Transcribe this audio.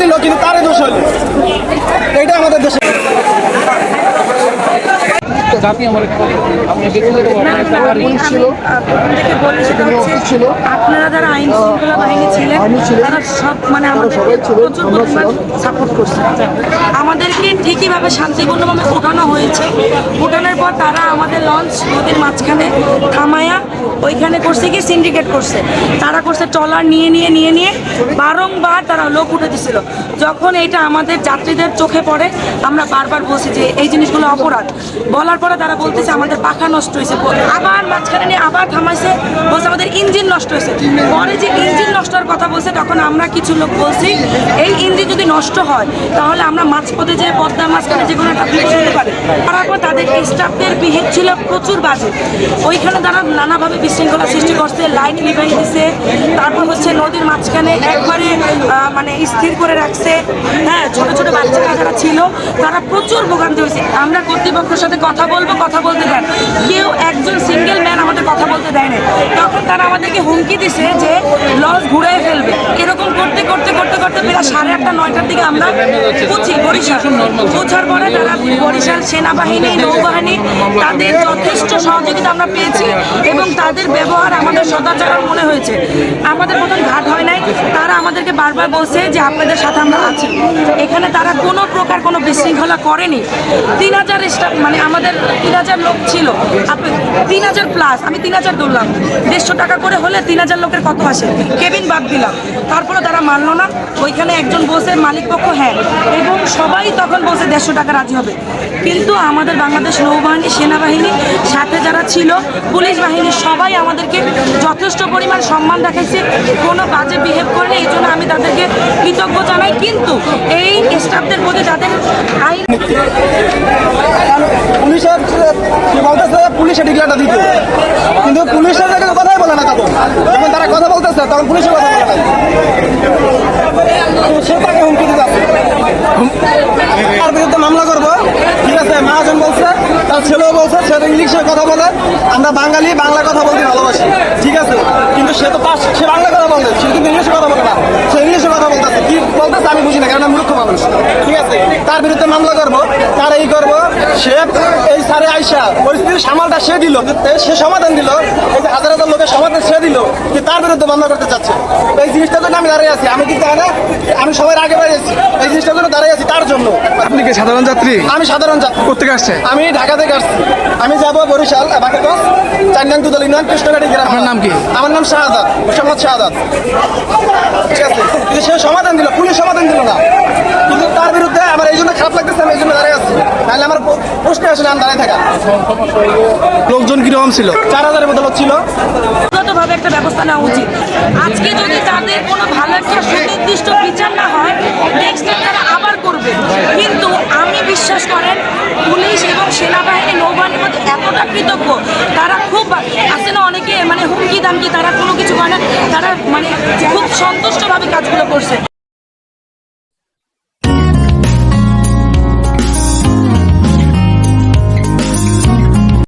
দিল কিন্তু তারে দোষ হইল এটা আমাদের দেশে জাতি আমার আপনি হচ্ছে আপনারা যারা আইন শৃঙ্খলা বাহিনী ছিলেন তারা সব মানে পরিমাণ সাপোর্ট করছি। আমাদেরকে ঠিকইভাবে শান্তিপূর্ণভাবে ওঠানো হয়েছে। ফোটানোর পর তারা আমাদের লঞ্চ নদীর মাঝখানে থামায়া ওইখানে করছে কি সিন্ডিকেট করছে। তারা করছে ট্রলার নিয়ে নিয়ে নিয়ে নিয়ে বারংবার তারা লোক উঠে দিছিল। যখন এটা আমাদের যাত্রীদের চোখে পড়ে, আমরা বারবার বলছি যে এই জিনিসগুলো অপরাধ। বলার পরে তারা বলতেছে আমাদের পাখা নষ্ট হয়েছে। আবার মাঝখানে নিয়ে আবার থামাইছে, বলছে আমাদের ইঞ্জিন নষ্ট হয়েছে। পরে যে ইঞ্জিন নষ্ট হওয়ার কথা বলছে, তখন আমরা কিছু লোক বলছি, এই ইঞ্জিন যদি নষ্ট হয়, তাহলে আমরা মাঝপথে যে পদ্মা মাঝখানে যে কোনো একটা হতে পারে। তারপর তাদের স্টাফদের বিহেভ ছিল প্রচুর বাজে। ওইখানে তারা নানাভাবে বিশৃঙ্খলা সৃষ্টি করছে লাইট লিভাই দিছে। তারপর হচ্ছে নদীর মাঝখানে একবারে মানে স্থির করে রাখছে। হ্যাঁ ছোট ছোট বাচ্চারা যারা ছিল, তারা প্রচুর ভোগান্তি হয়েছে। আমরা কর্তৃপক্ষের সাথে কথা বলব, কথা বলতে দেন। কেউ একজন সিঙ্গেল ম্যান আমাদের কথা বলতে দেয় না তখন তারা আমাদেরকে হুমকি দিছে যে লস ঘুরে ফেলবে এরকম করতে করতে করতে করতে প্রায় সাড়ে আটটা নয়টার দিকে আমরা পৌঁছি বরিশাল। পৌঁছার পরে তারা বরিশাল সেনাবাহিনী, নৌবাহিনী, তাদের যথেষ্ট সহযোগিতা আমরা পেয়েছি এবং তাদের ব্যবহার আমাদের সদাচার মনে হয়েছে। আমাদের মতন ঘাট আমাদেরকে বারবার বলছে যে আপনাদের সাথে আমরা আছি। এখানে তারা কোনো প্রকার কোনো বিশৃঙ্খলা করেনি। তিন হাজার মানে আমাদের তিন হাজার লোক ছিল। আপনি তিন হাজার প্লাস আমি তিন হাজার ধরলাম। দেড়শো টাকা করে হলে তিন হাজার লোকের কত আসে। কেবিন বাদ দিলাম। তারপরে তারা মানলো না। ওইখানে একজন বসে মালিক পক্ষ হ্যাঁ। এবং সবাই তখন বসে দেড়শো টাকা রাজি হবে। কিন্তু আমাদের বাংলাদেশ নৌবাহিনী, সেনাবাহিনী, সাথে যারা ছিল, পুলিশ বাহিনী, সবাই আমাদেরকে যথেষ্ট পরিমাণ সম্মান দেখাইছে। কোনো বাজে বিহেভ করেনি। এই জন্য আমি তাদেরকে কৃতজ্ঞ জানাই। কিন্তু এই স্টাফদের প্রতি তাদের আইন সে তাকে মামলা করব। ঠিক আছে বলছে, তার ছেলেও বলছে কথা বলে। আমরা বাঙালি, বাংলা কথা বলতে ভালোবাসি। ঠিক আছে, কিন্তু সে তো সে বাংলা কথা বলতে সে কিন্তু ইংলিশে কথা বলে না। সে ইংলিশে কথা বলতেছে। কি বলতেছে আমি বুঝি না কারণ আমি মূর্খ মানুষ। ঠিক আছে? তার বিরুদ্ধে মামলা করব, তার এই করব সে এই সারে আইসা পরিস্থিতির সামালটা সে দিল সে সমাধান দিল এই যে হাজার হাজার লোকের সমাধান সে দিল কি তার বিরুদ্ধে মামলা করতে চাচ্ছে। এই জিনিসটার জন্য আমি দাঁড়িয়ে আছি। আমি কিন্তু এখানে আমি সবার আগে বেরিয়েছি এই জিনিসটার জন্য দাঁড়িয়ে আছি তার জন্য। আপনি কি সাধারণ যাত্রী? আমি সাধারণ যাত্রী। কোথেকে আসছে? আমি ঢাকা থেকে আসছি। আমি যাব বরিশাল বাকিগঞ্জ চান্দান দুদল ইউনিয়ন কৃষ্ণগাড়ি গ্রাম আপনার নাম কি? আমার নাম শাহাদাত মোহাম্মদ শাহাদাত। ঠিক আছে? কিন্তু সে সমাধান দিল পুলিশ সমাধান দিল না। কিন্তু তার বিরুদ্ধে আমার এই জন্য খারাপ লাগতেছে আমি এই জন্য দাঁড়িয়ে আছি। তাহলে আমার প্রশ্ন আমি দাঁড়িয়ে থাকা। লোকজন কীরকম ছিল? চার হাজারের মতো লোক ছিল। ব্যক্তিগতভাবে একটা ব্যবস্থা নেওয়া উচিত। আজকে যদি তাদের কোনো ভালো একটা সুনির্দিষ্ট বিচার না হয় নেক্সট তারা আবার করবে। কিন্তু আমি বিশ্বাস করেন, পুলিশ এবং সেনাবাহিনী, নৌবাহিনীর মধ্যে এতটা কৃতজ্ঞ, তারা খুব আছে না অনেকে মানে হুমকি দামকি তারা কোনো কিছু করে না, তারা মানে খুব সন্তুষ্টভাবে কাজগুলো করছে।